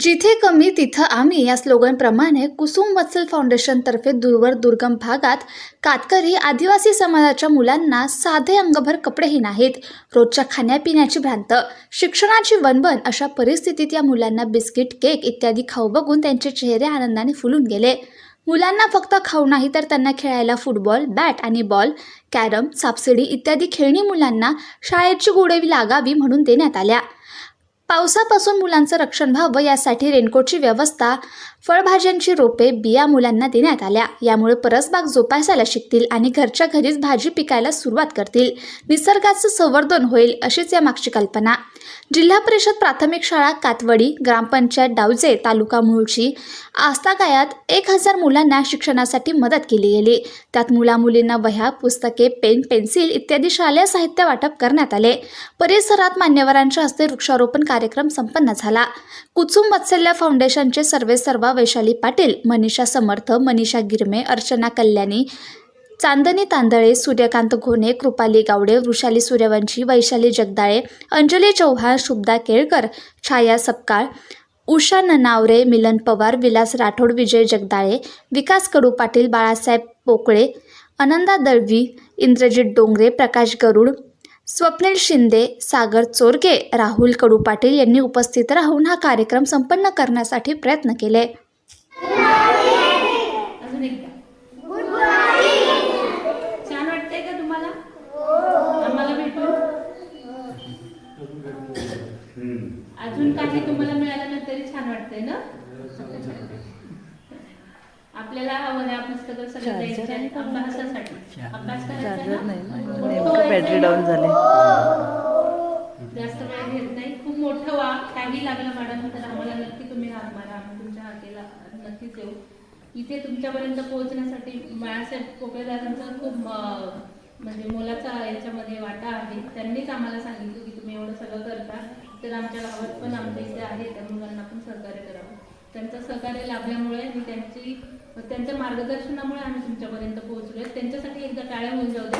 जिथे कमी तिथं आम्ही या स्लोगनप्रमाणे कुसुम वत्सल फाउंडेशनतर्फे दूरवर दुर्गम भागात कातकरी आदिवासी समाजाच्या मुलांना साधे अंगभर कपडेही नाहीत. रोजच्या खाण्यापिण्याची भ्रांत शिक्षणाची वनवन अशा परिस्थितीत या मुलांना बिस्किट केक इत्यादी खाऊ बघून त्यांचे चेहरे आनंदाने फुलून गेले. मुलांना फक्त खाऊ नाही तर त्यांना खेळायला फुटबॉल बॅट आणि बॉल कॅरम सापशिडी इत्यादी खेळणी मुलांना शाळेची गोडवी लागावी म्हणून देण्यात आल्या. पावसापासून मुलांचं रक्षण व्हावं यासाठी रेनकोटची व्यवस्था फळभाज्यांची रोपे बिया मुलांना देण्यात आल्या. यामुळे परसबाग जोपासायला शिकतील आणि घरच्या घरीच भाजी पिकायला सुरुवात करतील. निसर्गाचं संवर्धन होईल अशीच या मागची कल्पना. जिल्हा परिषद प्राथमिक शाळा कातवडी ग्रामपंचायत डावजे तालुका मुळशी आस्थागायात एक हजार मुलांना शिक्षणासाठी मदत केली गेली. त्यात मुलामुलींना वह्या पुस्तके पेन पेन्सिल इत्यादी शालेय साहित्य वाटप करण्यात आले. परिसरात मान्यवरांच्या हस्ते वृक्षारोपण कार्यक्रम संपन्न झाला. कुचुम वत्सल्य फाउंडेशनचे सर्वे सर्वा वैशाली पाटील मनीषा समर्थ मनीषा गिरमे अर्चना कल्याणी चांदनी तांदळे सूर्यकांत घोणे कृपाली गावडे वृषाली सूर्यवंशी वैशाली जगदाळे अंजली चौहान शुभदा केळकर छाया सपकाळ उषा ननावरे मिलन पवार विलास राठोड विजय जगदाळे विकास कडू पाटील बाळासाहेब पोकळे आनंदा दळवी इंद्रजित डोंगरे प्रकाश गरुड स्वप्नील शिंदे सागर चोरगे राहुल कडू पाटील यांनी उपस्थित राहून हा कार्यक्रम संपन्न करण्यासाठी प्रयत्न केले. अजून एकदा. छान वाटतंय का तुम्हाला? आम्हाला भेटून? अजून काही तुम्हाला मिळालं ना तरी छान वाटतंय ना? आपल्याला वह्या पुस्तकं सगळं द्यायचे अभ्यासासाठी. अभ्यास करायचा ना? बॅटरी ना? डाऊन झाले. जास्त वेळ घेत नाही. खूप मोठं वा काही लागलं मॅडम तर आम्हाला नक्की तुम्ही हाक मारा. आम्ही तुमच्या हाकेला नक्कीच येऊ. इथे तुमच्यापर्यंत पोहोचण्यासाठी बाळासाहेब कोकळेदारांचा खूप म्हणजे मोलाचा याच्यामध्ये वाटा आहे. त्यांनीच आम्हाला सांगितलं की तुम्ही एवढं सगळं करता. तर आमच्या गावात पण आमच्या इथे आहे. त्या मुलांना पण सहकार्य करावं. त्यांचं सहकार्य लाभल्यामुळे आणि त्यांची त्यांच्या मार्गदर्शनामुळे आम्ही तुमच्यापर्यंत पोहोचलो त्यांच्यासाठी एकदा टाळ्या होऊन जाऊ दे